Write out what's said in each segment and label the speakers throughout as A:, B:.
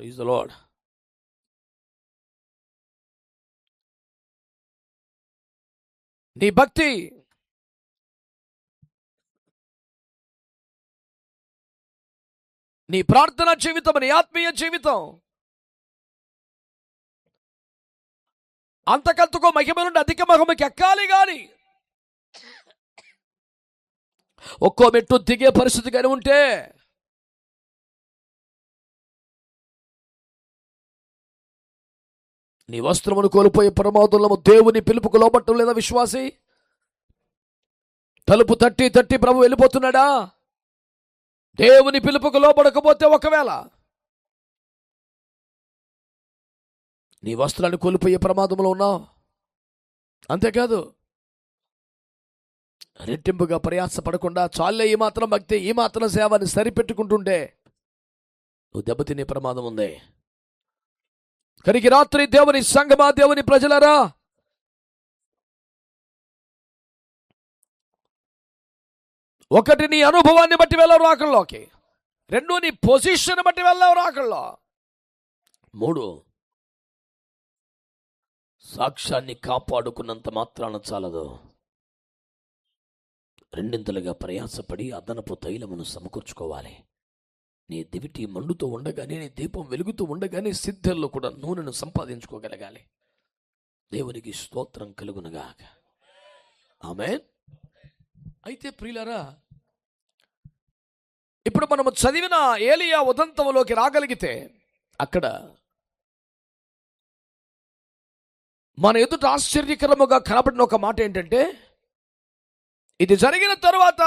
A: Praise the lord నీ భక్తి నీ ప్రార్థన జీవితం నీ ఆత్మీయ జీవితం అంతకంతకో మహిమ నుండి అధిక మహిమకి ఎక్కాలి గాని ఒక్కో మెట్టు దిగే పరిస్థితి కానీ ఉంటే నీ వస్త్రమును కోల్పోయే ప్రమాదంలో దేవుని పిలుపుకు లోపట్టం లేదా విశ్వాసి? తలుపు తట్టి తట్టి ప్రభు వెళ్ళిపోతున్నాడా? దేవుని పిలుపుకు లోపడకపోతే ఒకవేళ నీ వస్త్రాన్ని కోల్పోయే ప్రమాదంలో ఉన్నావు? అంతేకాదు రెట్టింపుగా ప్రయాస పడకుండా చాలే ఈ మాత్రం భక్తి ఈ మాత్రం సేవని సరిపెట్టుకుంటుంటే నువ్వు దెబ్బతినే ప్రమాదం ఉంది. కనికి రాత్రి దేవుని సంగమా దేవుని ప్రజలరా. ఒకటి నీ అనుభవాన్ని బట్టి వెళ్ళవు రాకల్లోకి రెండు నీ పొజిషన్ బట్టి వెళ్ళవు రాకల్లో మూడు సాక్ష్యాన్ని కాపాడుకున్నంత మాత్రాన చాలదు. రెండింతలుగా ప్రయాసపడి అదనపు తైలమును సమకూర్చుకోవాలి. నీ దివిటి మండుతూ ఉండగానే నీ దీపం వెలుగుతూ ఉండగానే సిద్ధల్లో కూడా నూనెను సంపాదించుకోగలగాలి. దేవునికి స్తోత్రం కలుగునగా ఆమె అయితే ప్రియులరా ఇప్పుడు మనము చదివిన ఏలియా ఉదంతంలోకి రాగలిగితే అక్కడ మన ఎదుట ఆశ్చర్యకరముగా కనబడిన ఒక మాట ఏంటంటే ఇది జరిగిన తరువాత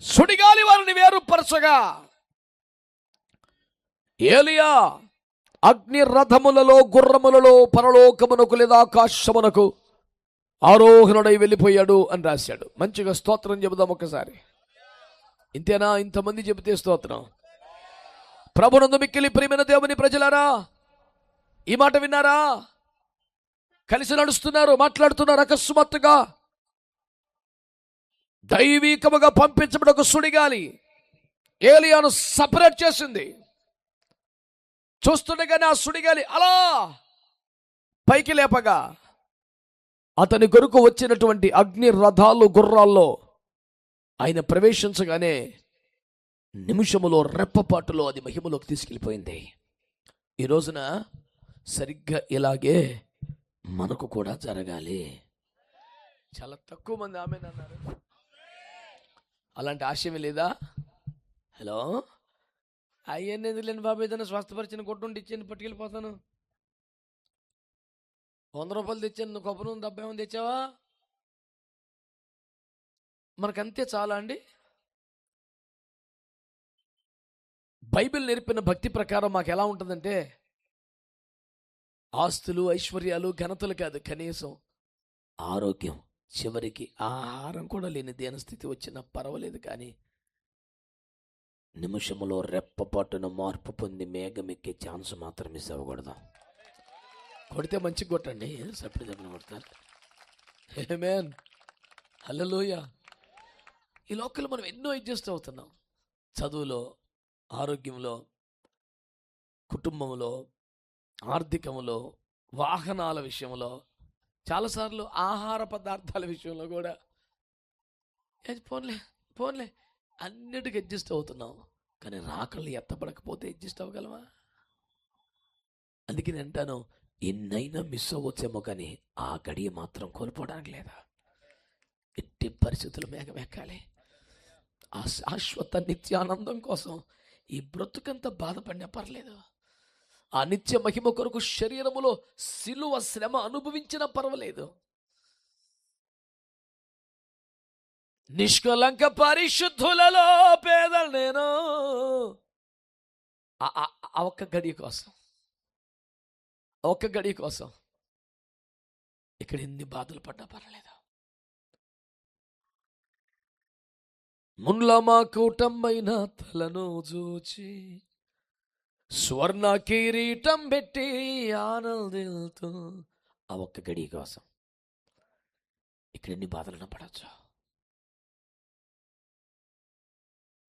A: సుడిగాలి వారిని వేరుపరచగా. ఏలియా అగ్ని రథములలో గుర్రములలో పరలోకమునకు లేదా ఆకాశమునకు ఆరోహణుడై వెళ్ళిపోయాడు అని రాశాడు. మంచిగా స్తోత్రం చెబుదాం ఒకసారి ఇంతేనా? ఇంతమంది చెబితే స్తోత్రం. ప్రభునందు మిక్కిలి ప్రియమైన దేవుని ప్రజలారా ఈ మాట విన్నారా? కలిసి నడుస్తున్నారు మాట్లాడుతున్నారు అకస్మాత్తుగా. దైవీకముగా పంపించబడి ఒక సుడిగాలి ఏలియాను సపరేట్ చేసింది. చూస్తుండగానే ఆ సుడిగాలి అలా పైకి లేపగా అతని కొరకు వచ్చినటువంటి అగ్ని రథాలు గుర్రాల్లో ఆయన ప్రవేశించగానే నిమిషములో రెప్పపాటులో అది మహిమలోకి తీసుకెళ్ళిపోయింది. ఈ రోజున సరిగ్గా ఇలాగే మనకు కూడా జరగాలి. చాలా తక్కువ మంది ఆమె అన్నారు అలాంటి ఆశయమే లేదా? హలో? అయ్యన్నీ ఎందుకు లేని బాబు? ఏదైనా స్వస్థపరిచిన కొట్టుండి ఇచ్చాను పట్టుకెళ్ళిపోతాను. వంద రూపాయలు తెచ్చాను నువ్వు కొబ్బరి నూనె డెబ్బై ఏమైనా తెచ్చావా? మనకంతే చాలా అండి. బైబిల్ నేర్పిన భక్తి ప్రకారం మాకు ఎలా ఉంటుందంటే ఆస్తులు ఐశ్వర్యాలు ఘనతలు కాదు కనీసం ఆరోగ్యం. చివరికి ఆహారం కూడా లేని దేన స్థితి వచ్చినా పర్వాలేదు కానీ నిమిషంలో రెప్పపాటును మార్పు పొంది మేఘం ఎక్కే ఛాన్స్ మాత్రం మిస్ అవ్వకూడదు. కొడితే మంచి కొట్టండి. సప్పుడు దెబ్బలు కొడతారు. ఏమేన్ హలోయ ఈ లోకల్లో మనం ఎన్నో అడ్జస్ట్ అవుతున్నాం. చదువులో ఆరోగ్యంలో కుటుంబంలో ఆర్థికంలో వాహనాల విషయంలో చాలాసార్లు ఆహార పదార్థాల విషయంలో కూడా ఏ పోన్లే పోన్లే. అన్నిటికీ అడ్జస్ట్ అవుతున్నాం. కానీ రాకళ్ళు ఎత్తపడకపోతే అడ్జస్ట్ అవ్వగలవా అందుకే నేను అంటాను ఎన్నైనా మిస్ అవ్వచ్చేమో కానీ ఆ గడియ మాత్రం కోల్పోవడానికి లేదా? ఎట్టి పరిస్థితులు మేఘమెక్కాలి ఆ శాశ్వత నిత్యానందం కోసం ఈ బ్రతుకంత బాధపడినా పర్లేదు. ఆ నిత్య మహిమ కొరకు శరీరములో సిలువ శ్రమ అనుభవించినా పర్వాలేదు. నిష్కలంక పరిశుద్ధులలో పేదలు నేను. ఆ- ఒక్క గడి కోసం. ఆ ఒక్క గడి కోసం. ఇక్కడ ఎన్ని బాధలు పడ్డా పర్వాలేదు. మున్ల మా కూటమైన తలను చూచి స్వర్ణ కిరీటం పెట్టి ఆనందిల్తూ. ఆ ఒక్క గడి కోసం ఇక్కడ ఎన్ని బాధలను పడచ్చు.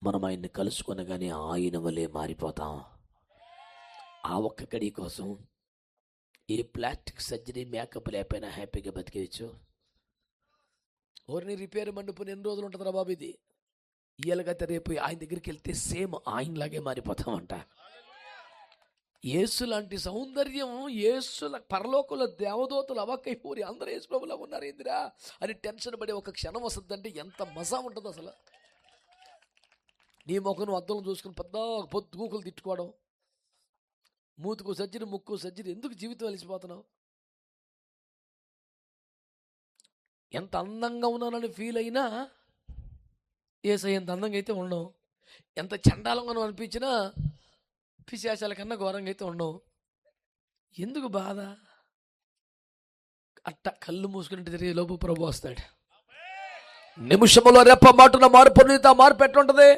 A: మనం ఆయన్ని కలుసుకొనగానే ఆయన వలె మారిపోతాం. ఆ ఒక్క గడి కోసం ఏ ప్లాస్టిక్ సర్జరీ మేకప్ లేకపోయినా హ్యాపీగా బతికేయచ్చు. ఓరిని రిపేర్ మండిపోయిన ఎన్ని రోజులు ఉంటుందిరా బాబు ఇది? ఇయ్యలుగైతే రేపు ఆయన దగ్గరికి వెళ్తే సేమ్ ఆయనలాగే మారిపోతామంట. యేసు లాంటి సౌందర్యం యేసుల పరలోకుల దేవదూతలు అవకైపోరి అందరూ యేసు ప్రభులా ఉన్నారు ఏందిరా? అని టెన్షన్ పడే ఒక క్షణం వస్తుందంటే ఎంత మజా ఉంటుంది అసలు. నీ ముఖం అద్దం చూసుకుని పెద్ద గూకులు తిట్టుకోవడం మూతుకు సజ్జరి ముక్కు సజ్జరి ఎందుకు జీవితం అలిసిపోతున్నావు? ఎంత అందంగా ఉన్నానని ఫీల్ అయినా ఏసై ఎంత అందంగా అయితే ఉండవు. ఎంత చండాలంగా అనిపించినా పిశాచాల కన్నా ఘోరంగా అయితే ఉండవు. ఎందుకు బాధ? అట్ట కళ్ళు మూసుకున్నట్టు తిరిగే లోపు ప్రభు వస్తాడు. నిమిషంలో రెప్ప మాటున మార్పు మార్పు ఎట్లుంటది?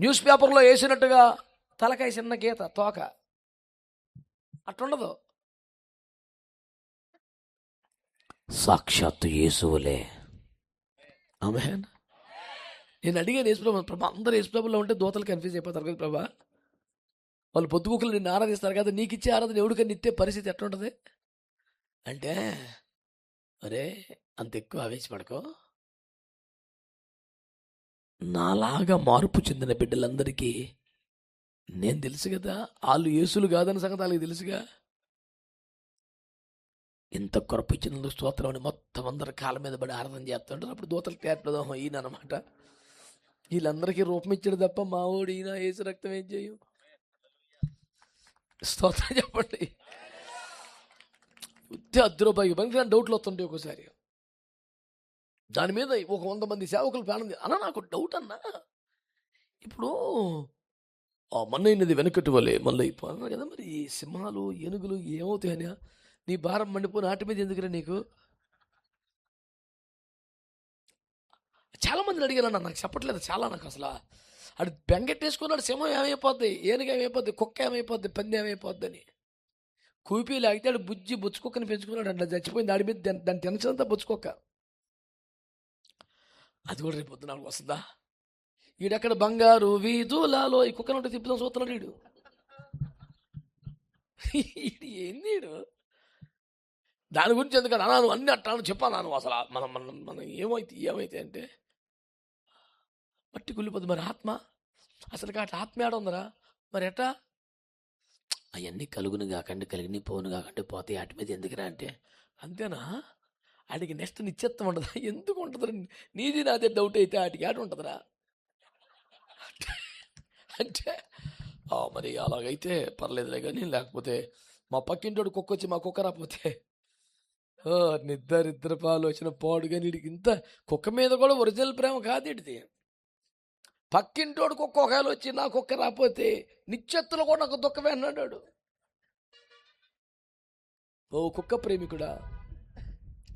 A: న్యూస్ పేపర్లో వేసినట్టుగా తలకాయ చిన్న గీత తోక. అట్లుండదు. సాక్షాత్తు యేసువులే. ఆమె నేను అడిగాను యేసుప్రభు ప్రభా అందరు యేసుప్రభులో ఉంటే దోతలు కన్ఫ్యూజ్ అయిపోతారు కదా ప్రభా. వాళ్ళు పొద్దుగుకులు నిన్ను ఆరాధిస్తారు కదా నీకు ఇచ్చే ఆరాధన ఎవడికని ఇచ్చే పరిస్థితి ఎట్లుంటుంది? అంటే అరే అంత ఎక్కువ ఆవేశపడకో. నాలాగా మార్పు చెందిన బిడ్డలందరికీ నేను తెలుసు కదా వాళ్ళు యేసులు కాదని సంగతి వాళ్ళకి తెలుసుగా? ఇంత కొరపు ఇచ్చినందుకు స్తోత్రం అని మొత్తం అందరి కాళ్ళ మీద పడి ఆరాధన చేస్తుంటారు. అప్పుడు దూతలు తేటదాం ఈయన అనమాట వీళ్ళందరికీ రూపం ఇచ్చాడు తప్ప మా ఓడి ఈయన ఏసు రక్తం ఏం చేయం? స్తోత్రం చెప్పండి. ఉత్తే అద్దరు పనికి డౌట్లు వస్తుంటాయి ఒక్కోసారి. దాని మీద ఒక వంద మంది సేవకులు ప్రాణం తీ- అన్న నాకు డౌట్ అన్నా. ఇప్పుడు ఆ మన్నైనది వెనకటి వలే మళ్ళీ అయిపోయినా కదా మరి. ఈ సింహాలు ఏనుగులు ఏమవుతాయని? నీ భారం మండిపోయిన ఆటి మీద ఎందుకురా నీకు? చాలా మందిని అడిగాను అన్న నాకు చెప్పట్లేదు చాలా నాకు అసలు. అది బెంగెట్టేసుకున్నాడు సింహం ఏమైపోద్ది ఏనుగు ఏమైపోద్ది కుక్క ఏమైపోద్ది పంది ఏమైపోద్ది అని కూపీ లాగితే ఆడు బుజ్జి బుచ్చుకొక్కని పెంచుకున్నాడు అంట చచ్చిపోయింది ఆడి మీద దాని- దాని టెన్షన్ బుచ్చుకొక్క. అది కూడా రేపు పొద్దున వస్తుందా? ఈడక్కడ బంగారు వీధులలో ఈ కుక్కను ఉంటే తిప్పుదాం చూస్తున్నాడు వీడు ఈడు ఏంది వీడు దాని గురించి ఎందుకంటే అన్నాను అన్ని అట్టాను చెప్పాను అసలు. మనం మనం మనం ఏమైతే ఏమైతే అంటే మట్టి కుళ్ళిపోద్ది మరి ఆత్మ. అసలు అట్లా ఆత్మ ఏడ ఉందరా? మరి ఎట్టా? అవన్నీ కలుగును కాకండి కలిగిన పోను కాకండి పోతే వాటి మీద ఎందుకురా అంటే. అంతేనా? ఆడికి నెక్స్ట్ నిశ్చిత్వం ఉండదా? ఎందుకు ఉంటుంది నీది నాదే డౌట్ అయితే ఆటికి ఆట ఉంటుందిరా? అంటే "ఆ, మరి అలాగైతే పర్లేదులే కానీ లేకపోతే మా పక్కింటోడు కుక్క వచ్చి మా కుక్క రాకపోతే. ఓ నిద్దరిద్దరు పాలు వచ్చిన పాడు కానీ ఇంత కుక్క మీద కూడా ఒరిజినల్ ప్రేమ కాదు ఇడిది పక్కింటోడు కుక్క వచ్చి నా కుక్క రాకపోతే నిత్యత్తులు కూడా నాకు దుఃఖమే అన్నాడు. ఓ కుక్క ప్రేమికుడా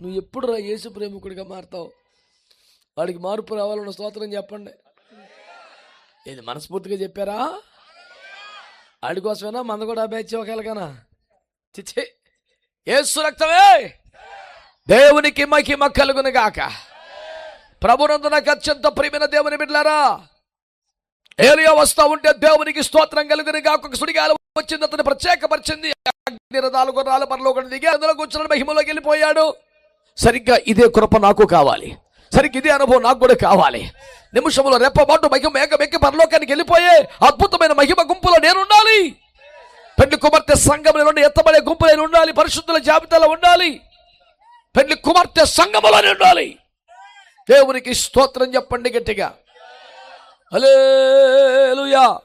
A: నువ్వు ఎప్పుడు రా యేసు ప్రేమికుడిగా మారుతావు? వాడికి మార్పు రావాలన్న స్తోత్రం చెప్పండి. ఇది మనస్ఫూర్తిగా చెప్పారా? ఆడి కోసమేనా? మంద కూడా బ్యాచ్ ఒకవేళగానా చిచ్చి ఏసు రక్తమే! దేవునికి మహిమ కలుగును గాక. ప్రభునందు నాకు అత్యంత ప్రియమైన దేవుని బిడ్లారా ఏలియా వస్తా ఉంటే దేవునికి స్తోత్రం కలిగిన ఒక సుడిగాలు వచ్చింది అతను ప్రత్యేకపరిచింది. నాలుగు రాళ్ళ పరలోకం దిగి అందులో కూర్చున్న మహిమలోకి వెళ్ళిపోయాడు. సరిగ్గా ఇదే కృప నాకు కావాలి. సరిగ్గా ఇదే అనుభవం నాకు కూడా కావాలి. నిమిషంలో రెప్పబాటు మహిమ మేకమెక్కి పరలోకానికి వెళ్ళిపోయే అద్భుతమైన మహిమ గుంపులో నేను ఉండాలి పెళ్ళి కుమార్తె సంఘంలో నుండి ఎత్తబడే గుంపులో నేను ఉండాలి పరిశుద్ధుల జాబితాలో ఉండాలి. పెళ్ళి కుమార్తె సంఘములో ఉండాలి దేవునికి స్తోత్రం చెప్పండి గట్టిగా. హలేలుయా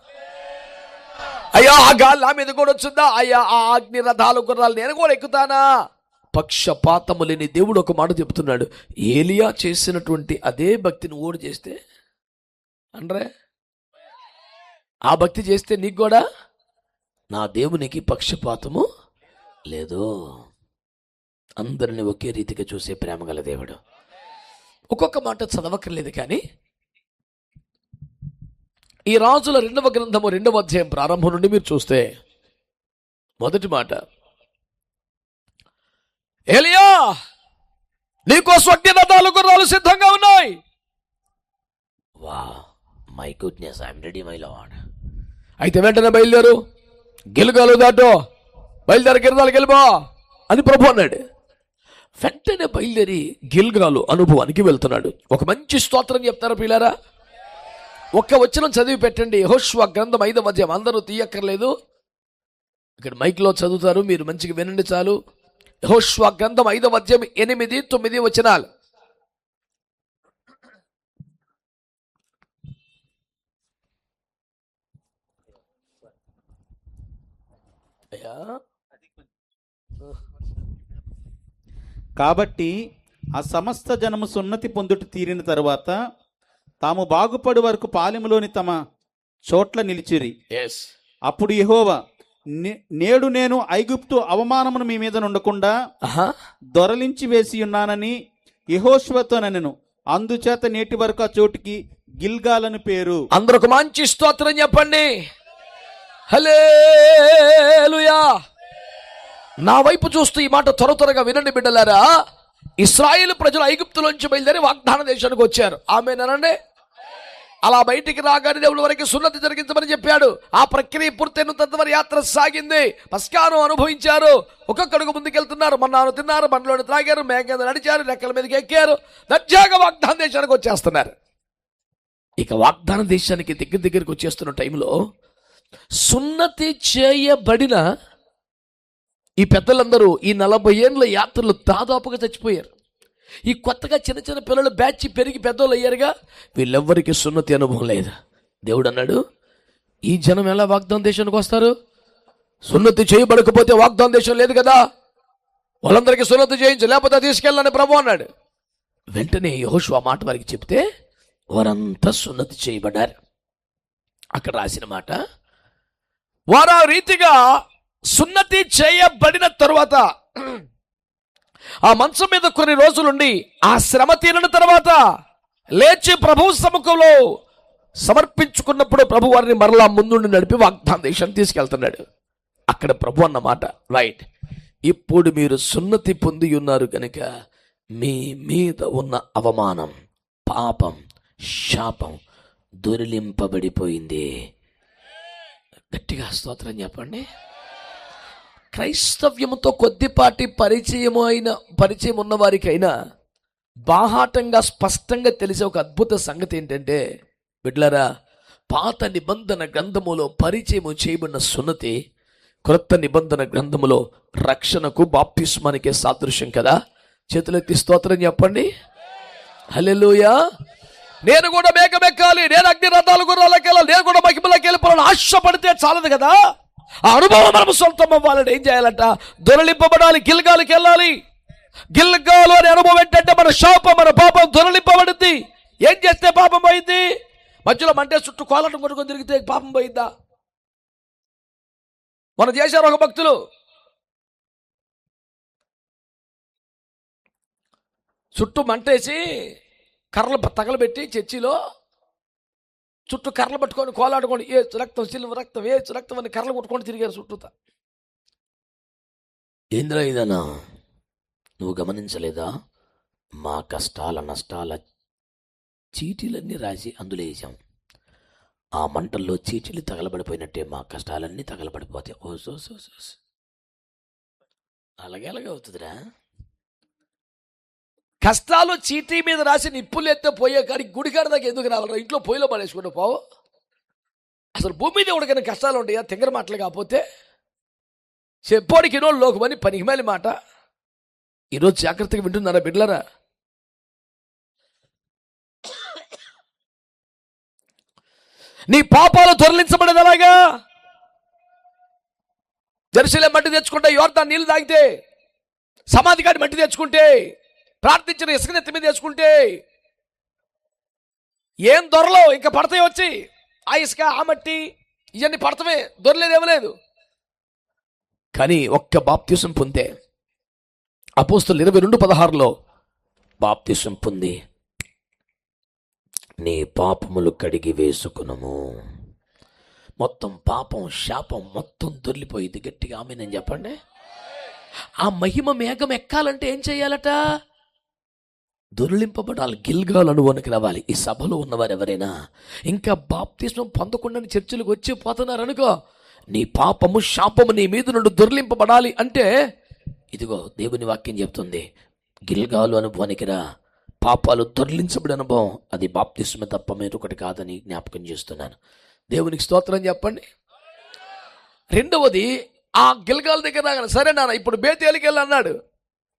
A: అయ్యా ఆ గాలి నా మీద కూడా వచ్చిందా? అయ్యా ఆ అగ్ని రథాలు గుర్రాలు నేను కూడా ఎక్కుతానా? పక్షపాతము లేని దేవుడు ఒక మాట చెప్తున్నాడు. ఏలియా చేసినటువంటి అదే భక్తిని ఓడి చేస్తే అనరే? ఆ భక్తి చేస్తే నీకు కూడా నా దేవునికి పక్షపాతము లేదు. అందరిని ఒకే రీతిగా చూసే ప్రేమ గల దేవుడు. ఒక్కొక్క మాట చదవక్కర్లేదు కానీ ఈ రాజుల రెండవ గ్రంథము రెండవ అధ్యాయం ప్రారంభం నుండి మీరు చూస్తే మొదటి మాట ఏలియా నీకోసం అగ్ని రథాలు గుర్రాలు సిద్ధంగా ఉన్నాయి. Wow my goodness I'm ready my lad అయితే వెంటనే బయలుదేరు గిలుగాలు దాటో బయలుదేరి గిరిదాలకు వెళ్ళిపో అని ప్రభు అన్నాడు. వెంటనే బయలుదేరి గిల్గాలు అనుభవానికి వెళ్తున్నాడు. ఒక మంచి స్తోత్రం చెప్తారా పిల్లారా ఒక్క వచ్చిన చదివి పెట్టండి. యెహోషువ గ్రంథం ఐదవ అధ్యాయం. అందరూ తీయక్కర్లేదు. ఇక్కడ మైక్లో చదువుతారు. మీరు మంచిగా వినండి చాలు. యహోష్వ గ్రంథం ఐదవ అధ్యాయం ఎనిమిది తొమ్మిది వచనాలు. అయ్యా.
B: కాబట్టి ఆ సమస్త జనము సున్నతి పొందుట తీరిన తరువాత తాము బాగుపడు వరకు పాలెములోని తమ చోట్ల నిలిచిరి. అప్పుడు యెహోవా "నే- నేడు నేను ఐగుప్తు అవమానమును మీ మీద ఉండకుండా
A: ఆహా.
B: దొరలించి వేసి ఉన్నానని యెహోషువతో నన్ను. అందుచేత నేటి వరకు ఆ చోటికి గిల్గాలని పేరు.
A: అందరూ ఒక మంచి స్తోత్రం చెప్పండి. హలేలుయా నా వైపు చూస్తూ ఈ మాట త్వర త్వరగా వినండి బిడ్డలారా. ఇస్రాయేల్ ప్రజలు ఐగుప్తులోంచి బయలుదేరి వాగ్దాన దేశానికి వచ్చారు. ఆమె అలా బయటికి రాగానే దేవుడు వరకు సున్నతి జరిగించమని చెప్పాడు. ఆ ప్రక్రియ పూర్తయిన తద్వారి యాత్ర సాగింది. పస్కాను అనుభవించారు. ఒక్కొక్కడుగు ముందుకెళ్తున్నారు. మన్నాను తిన్నారు బండ్లోని త్రాగారు మేఘ నడిచారు రెక్కల మీదకి ఎక్కారు. దర్జాగా వాగ్దాన దేశానికి వచ్చేస్తున్నారు. ఇక వాగ్దాన దేశానికి దగ్గర దగ్గరికి వచ్చేస్తున్న టైంలో సున్నతి చేయబడిన ఈ పెద్దలందరూ ఈ నలభై ఏండ్ల యాత్రలు దాదాపుగా చచ్చిపోయారు. ఈ కొత్తగా చిన్న చిన్న పిల్లలు బ్యాచ్ పెరిగి పెద్దోళ్ళు అయ్యారుగా వీళ్ళెవ్వరికి సున్నతి అనుభవం లేదు. దేవుడు అన్నాడు ఈ జనం ఎలా వాగ్దాన దేశానికి వస్తారు? సున్నతి చేయబడకపోతే వాగ్దాన దేశం లేదు కదా? వాళ్ళందరికీ సున్నతి చేయించు లేకపోతే తీసుకెళ్ళని ప్రభు అన్నాడు. వెంటనే యహోషు ఆ మాట వారికి చెప్తే వారంతా సున్నతి చేయబడ్డారు. అక్కడ రాసిన మాట వారు ఆ రీతిగా సున్నతి చేయబడిన తరువాత ఆ మంచం మీద కొన్ని రోజులుండి ఆ శ్రమ తీరిన తర్వాత లేచి ప్రభు సముఖంలో సమర్పించుకున్నప్పుడు ప్రభు వారిని మరలా ముందుండి నడిపి వాగ్దాన దేశాన్ని తీసుకెళ్తున్నాడు. అక్కడ ప్రభు అన్నమాట రైట్ ఇప్పుడు మీరు సున్నతి పొంది ఉన్నారు కనుక మీ మీద ఉన్న అవమానం పాపం శాపం దొరిలింపబడిపోయింది. గట్టిగా స్తోత్రం చెప్పండి. క్రైస్తవ్యముతో కొద్దిపాటి పరిచయము అయిన పరిచయం ఉన్నవారికైనా బాహాటంగా స్పష్టంగా తెలిసే ఒక అద్భుత సంగతి ఏంటంటే బిడ్లరా పాత నిబంధన గ్రంథములో పరిచయము చేయబడిన సున్నతి క్రొత్త నిబంధన గ్రంథములో రక్షణకు బాప్తిస్మానికే సాదృశ్యం కదా? చేతులెత్తి స్తోత్రం చెప్పండి. హలెలుయా నేను కూడా మేకమెక్కాలి నేను అగ్ని రథాలు గుర్రాలకెళ్ళాలి నేను కూడా మహిమలకి వెళ్ళిపోవాలని ఆశపడితే చాలదు కదా? ఆ అనుభవం మనం సొంతం అవ్వాలంటే ఏం చేయాలంట? దొరలింపబడాలి గిల్గాలికి వెళ్ళాలి. గిల్గాలు అనే అనుభవం ఏంటంటే మన శాపం మన పాపం దొరలింపబడింది. ఏం చేస్తే పాపం పోయింది? మధ్యలో మంటే చుట్టూ కోలటం కొట్టుకొని తిరిగితే పాపం పోయిందా? మన చేశారు ఒక భక్తులు. చుట్టూ మంటేసి కర్రలు తగలబెట్టి చర్చిలో చుట్టూ కర్రలు పట్టుకొని కోలాడుకొని ఏ రక్తం సిల్వ రక్తం ఏ రక్తం అని కర్రలు కొట్టుకొని తిరిగారు చుట్టూత. ఏంద్రా ఇదన్నా నువ్వు గమనించలేదా? మా కష్టాల నష్టాల చీటీలన్నీ రాసి అందులో వేసాం ఆ మంటల్లో చీటీలు తగలబడిపోయినట్టే మా కష్టాలన్నీ తగలబడిపోతాయి. ఓ సో సో సో. అలాగే అలాగే అవుతుందిరా. కష్టాలు చీటీ మీద రాసి నిప్పులు ఎత్తే పోయే కానీ గుడికాడ దాకా ఎందుకు రావాలి ఇంట్లో పొయ్యిలో పడేసుకుంటూ పోవు. అసలు భూమి మీద ఉడకని కష్టాలు ఉంటాయా? తింగర మాటలు కాకపోతే చెప్పోడికి ఎన్నో లోకమని పనికిమాలి మాట. ఈరోజు జాగ్రత్తగా వింటున్నారా బిడ్లరా నీ పాపాలు తొరలించబడేది అలాగా జెరూసలేం మట్టి తెచ్చుకుంటే యోర్దాన్ నీళ్ళు తాగితే సమాధి కాడి మట్టి తెచ్చుకుంటే ప్రార్థించిన ఇసుక నెత్తి మీద వేసుకుంటే ఏం దొరలో? ఇంకా పడతాయి వచ్చి? ఆ ఇసుక ఆ మట్టి ఇవన్నీ పడతమే దొరలేదు లేదు. కానీ ఒక్క బాప్త్యూసం పొందే. అపోస్తులు ఇరవై రెండు పదహారులో బాప్త్యూసం పొంది. నీ పాపములు కడిగి వేసుకునము. మొత్తం పాపం శాపం మొత్తం దొరిలిపోయింది. గట్టిగా ఆమె నేను చెప్పండి. ఆ మహిమ మేఘం ఎక్కాలంటే ఏం చేయాలట? దొరిలింపబడాలి గిల్గాల్ అనుభవానికి రావాలి. ఈ సభలో ఉన్నవారు ఎవరైనా ఇంకా బాప్తిస్మం పొందకుండా చర్చలకు వచ్చి పోతున్నారు అనుకో నీ పాపము శాపము నీ మీద నుండి దొరిలింపబడాలి అంటే ఇదిగో దేవుని వాక్యం చెప్తుంది గిల్గాలు అనుభవానికి రా. పాపాలు దొర్లించబడి అనుభవం అది బాప్తిస్మ తప్ప మీరు ఒకటి కాదని జ్ఞాపకం చేస్తున్నాను. దేవునికి స్తోత్రం చెప్పండి. రెండవది ఆ గిల్గాల దగ్గర రాగానే సరే నాన్న ఇప్పుడు బేతేలికి వెళ్ళి అన్నాడు.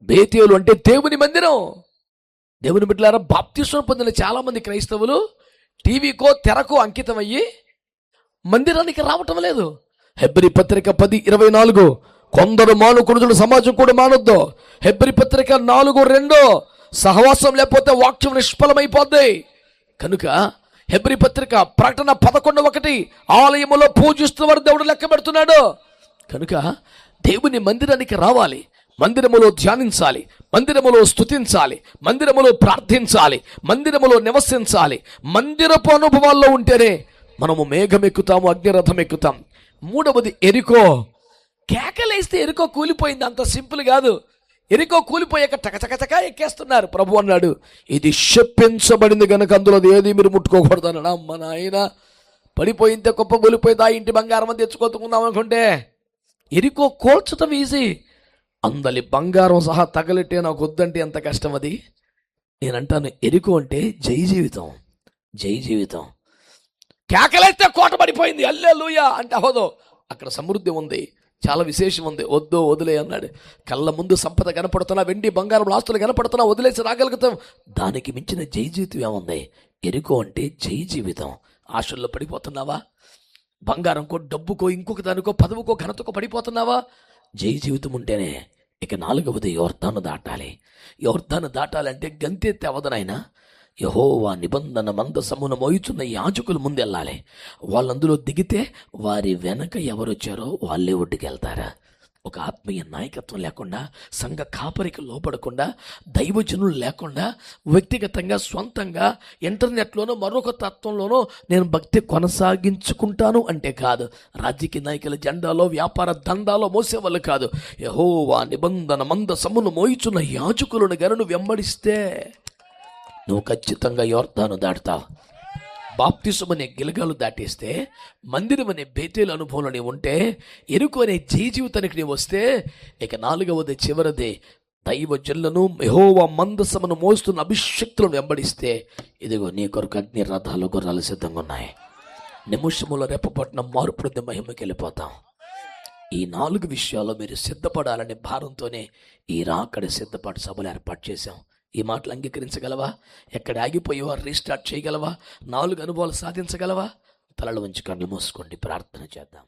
A: బేతేలు అంటే దేవుని మందిరం. దేవుని బిడ్డలారా బాప్తిస్వం పొందిన చాలా మంది క్రైస్తవులు టీవీకో తెరకో అంకితమయ్యి మందిరానికి రావటం లేదు. హెబ్రి పత్రిక పది ఇరవై నాలుగు కొందరు మానుకుడుదుడు సమాజం కూడా మానొద్దు. హెబ్రి పత్రిక నాలుగు రెండో సహవాసం లేకపోతే వాక్యం నిష్ఫలమైపోద్ది. కనుక హెబ్రి పత్రిక ప్రకటన పదకొండు ఒకటి ఆలయములో పూజిస్తున్న దేవుడు లెక్క పెడుతున్నాడు. కనుక దేవుని మందిరానికి రావాలి. మందిరములో ధ్యానించాలి మందిరములో స్తుతించాలి మందిరములో ప్రార్థించాలి మందిరములో నివసించాలి. మందిరపు అనుభవాల్లో ఉంటేనే మనము మేఘం ఎక్కుతాము అగ్నిరథం ఎక్కుతాం మూడవది ఎరికో. కేకలేస్తే ఎరుకో కూలిపోయింది అంత సింపుల్ కాదు. ఎరుకో కూలిపోయాక టకచకచక ఎక్కేస్తున్నారు. ప్రభు అన్నాడు ఇది శప్పించబడింది కనుక అందులో ఏది మీరు ముట్టుకోకూడదు అన్నాడు అమ్మ నాయన పడిపోయింతే గొప్ప కూలిపోయిందా ఇంటి బంగారం తెచ్చుకోతుకుందాం అనుకుంటే. ఎరుకో కోల్చటం ఈజీ. అందలి బంగారం సహా తగలెట్టే నాకు వద్దంటే ఎంత కష్టం అది నేనంటాను ఎరుకు అంటే జై జీవితం జై జీవితం. కేకలైతే కోట పడిపోయింది అల్లే అంటే అవదో అక్కడ సమృద్ధి ఉంది చాలా విశేషం ఉంది. వద్దు వదిలే అన్నాడు. కళ్ళ ముందు సంపద కనపడుతున్నా వెండి బంగారం ఆస్తులు కనపడుతున్నా వదిలేసి రాగలుగుతాం. దానికి మించిన జై జీవితం ఏముంది? ఎరుకు అంటే జై జీవితం. ఆశల్లో పడిపోతున్నావా? బంగారంకో డబ్బుకో ఇంకొక దానికో పదవుకో ఘనతకో పడిపోతున్నావా? జై జీవితం ఉంటేనే ఇక నాలుగవది యోర్ధాను దాటాలి. యోర్ధాను దాటాలంటే గంతెత్తి అవదనైనా యహోవా నిబంధన మందసమున మోయుచున్న యాజకులు ముందెళ్ళాలి. వాళ్ళందులో దిగితే వారి వెనక ఎవరొచ్చారో వాళ్ళే ఒడ్డుకెళ్తారా. ఒక ఆత్మీయ నాయకత్వం లేకుండా సంఘ కాపరికి లోపడకుండా దైవజనులు లేకుండా వ్యక్తిగతంగా సొంతంగా ఇంటర్నెట్లోనో మరొక తత్వంలోనో నేను భక్తి కొనసాగించుకుంటాను అంటే కాదు. రాజకీయ నాయకుల జెండాలో వ్యాపార దండాలో మోసేవాళ్ళు కాదు. యహోవా నిబంధన మంద సమ్మును మోయిచున్న యాజకులను గనును వెంబడిస్తే నువ్వు ఖచ్చితంగా యోర్తాను దాటుతావు. బాప్తిసం అనే గిలగాలు దాటేస్తే మందిరం అనే బేతేలు అనుభవంలో నీవు ఉంటే ఎరుకు అనే జీ జీవితానికి నీవు వస్తే ఇక నాలుగవది చివరిది దైవ జల్లను మెహోవ మందసమును మోస్తున్న అభిషక్తులను వెంబడిస్తే ఇదిగో నీ కొరకు అగ్ని రథాలు గుర్రాలు సిద్ధంగా ఉన్నాయి. నిమిషములో రెప్పపట్నం మార్పుడి మహిమకి వెళ్ళిపోతాం. ఈ నాలుగు విషయాల్లో మీరు సిద్ధపడాలనే భారంతోనే ఈ రాకడ సిద్ధపాటు సభలు ఏర్పాటు చేశాం. ఈ మాటలు అంగీకరించగలవా? ఎక్కడ ఆగిపోయేవారు రీస్టార్ట్ చేయగలవా? నాలుగు అనుభవాలు సాధించగలవా? తలలు ఉంచి కళ్ళు మూసుకోండి ప్రార్థన చేద్దాం.